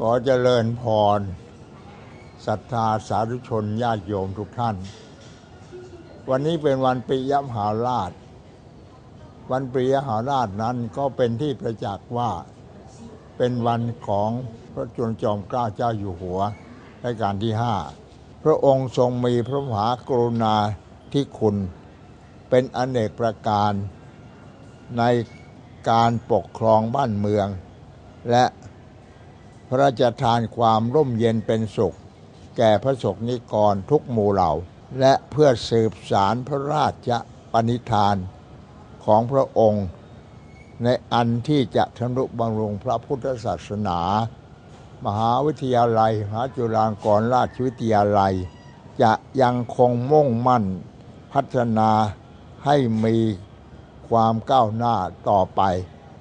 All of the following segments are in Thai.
ขอเจริญพรศรัทธาสาธุชนญาติโยมทุกท่าน วันนี้เป็นวันปิยมหาราช วันปิยมหาราชนั้นก็เป็นที่ประจักษ์ว่าเป็นวันของพระจุลจอมเกล้าเจ้าอยู่หัวรัชกาลที่ห้าพระองค์ทรงมีพระมหากรุณาธิคุณ เป็นอเนกประการในการปกครองบ้านเมือง และ ระราชทานความร่มเย็นเป็นสุข แก่พระสงฆ์นิกรทุกหมู่เหล่า และเพื่อสืบสารพระราชปณิธานของพระองค์ ในอันที่จะทนุบำรุงพระพุทธศาสนา มหาวิทยาลัยมหาจุฬาลงกรณราชวิทยาลัย จะยังคงมุ่งมั่นพัฒนาให้มีความก้าวหน้าต่อไป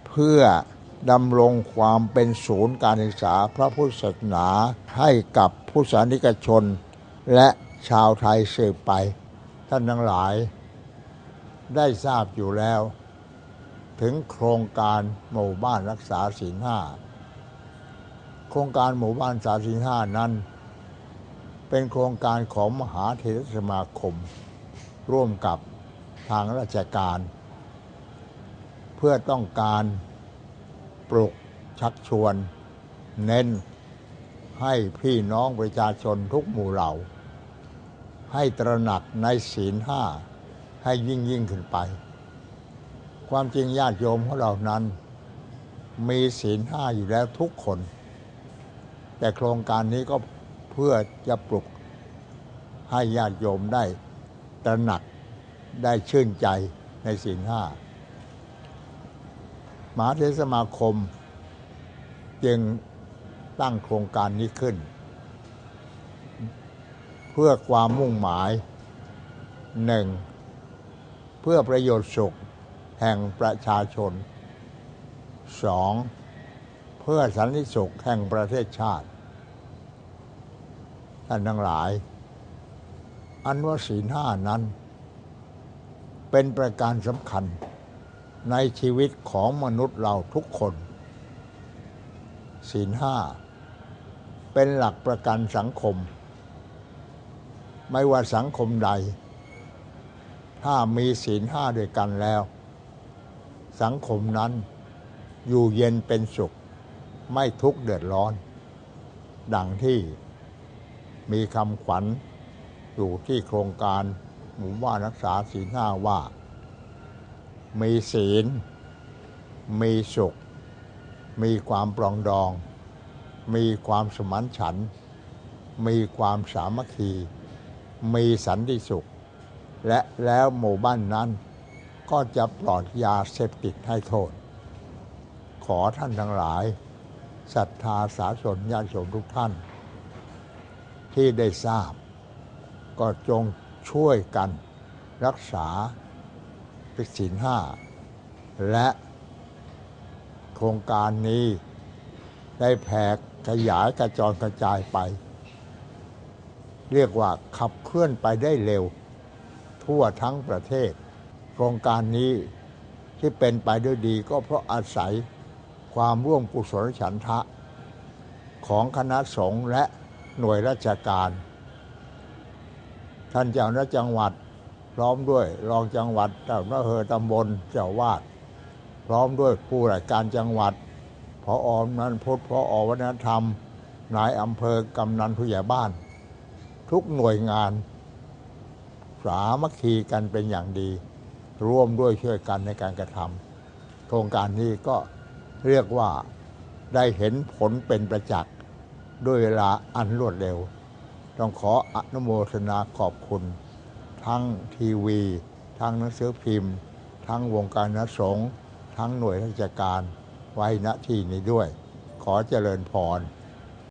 เพื่อ ดำรงความเป็นศูนย์การศึกษาพระพุทธศาสนาให้กับผู้สานิกชน และชาวไทยสืบไป ท่านทั้งหลาย ได้ทราบอยู่แล้ว ถึงโครงการหมู่บ้านรักษาศีลห้าโครงการหมู่บ้านรักษาศีลห้านั้น เป็นโครงการของมหาเทรสมาคม ร่วมกับทางราชการ เพื่อต้องการ ปลุกชักชวน เน้น ให้พี่น้องประชาชนทุกหมู่เหล่า ให้ตระหนักในศีลห้าให้ยิ่งยิ่งขึ้นไป ความจริงญาติโยมของเรานั้น มีศีลห้าอยู่แล้วทุกคน แต่โครงการนี้ก็เพื่อจะปลุกให้ญาติโยมได้ตระหนักได้ชื่นใจในศีลห้า มหาเทรสมาคม จึงตั้งโครงการนี้ขึ้น เพื่อความมุ่งหมายหนึ่งเพื่อประโยชน์สุขแห่งประชาชนสองเพื่อสันติสุขแห่งประเทศชาติ ท่านทั้งหลาย อันว่าศีลห้านั้น เป็นประการสำคัญ ในชีวิตของมนุษย์เราทุกคน ศีลห้า เป็นหลักประกันสังคม ไม่ว่าสังคมใด ถ้ามีศีลห้าด้วยกันแล้ว สังคมนั้นอยู่เย็นเป็นสุข ไม่ทุกข์เดือดร้อน ดังที่มีคำขวัญอยู่ที่โครงการหมู่บ้านรักษาศีลห้าว่า มีศีล มีสุข มีความปรองดอง มีความสมานฉัน มีความสามัคคี มีสันติสุข และแล้วหมู่บ้านนั้น ก็จะปลอดยาเสพติดให้โทษ ขอท่านทั้งหลายศรัทธาสาสนญาติโยมทุกท่าน ที่ได้ทราบ ก็จงช่วยกันรักษา ศีลห้าและโครงการนี้ได้แผ่ขยายกระจรกระจายไป เรียกว่าขับเคลื่อนไปได้เร็ว ทั่วทั้งประเทศ โครงการนี้ที่เป็นไปด้วยดีก็เพราะอาศัยความร่วมกุศลฉันทะ ของคณะสงฆ์และหน่วยราชการ ท่านเจ้าหน้าจังหวัด พร้อมด้วยรองจังหวัดเจ้าหน้าเฮอตำบลเจ้าวาด พร้อมด้วยผู้ราชการจังหวัดพอออมนั้นพจน์พออวัฒนธรรม นายอำเภอกำนันผู้ใหญ่บ้าน ทุกหน่วยงาน สามัคคีกันเป็นอย่างดี ร่วมด้วยช่วยกันในการกระทำโครงการนี้ก็เรียกว่าได้เห็นผลเป็นประจักษ์ด้วยเวลาอันรวดเร็ว ต้องขออนุโมทนาขอบคุณ ทั้งทีวี ทั้งหนังสือพิมพ์ ทั้งวงการนัสงฆ์ทั้งหน่วยราชการไว้ณที่นี้ด้วย ขอเจริญพร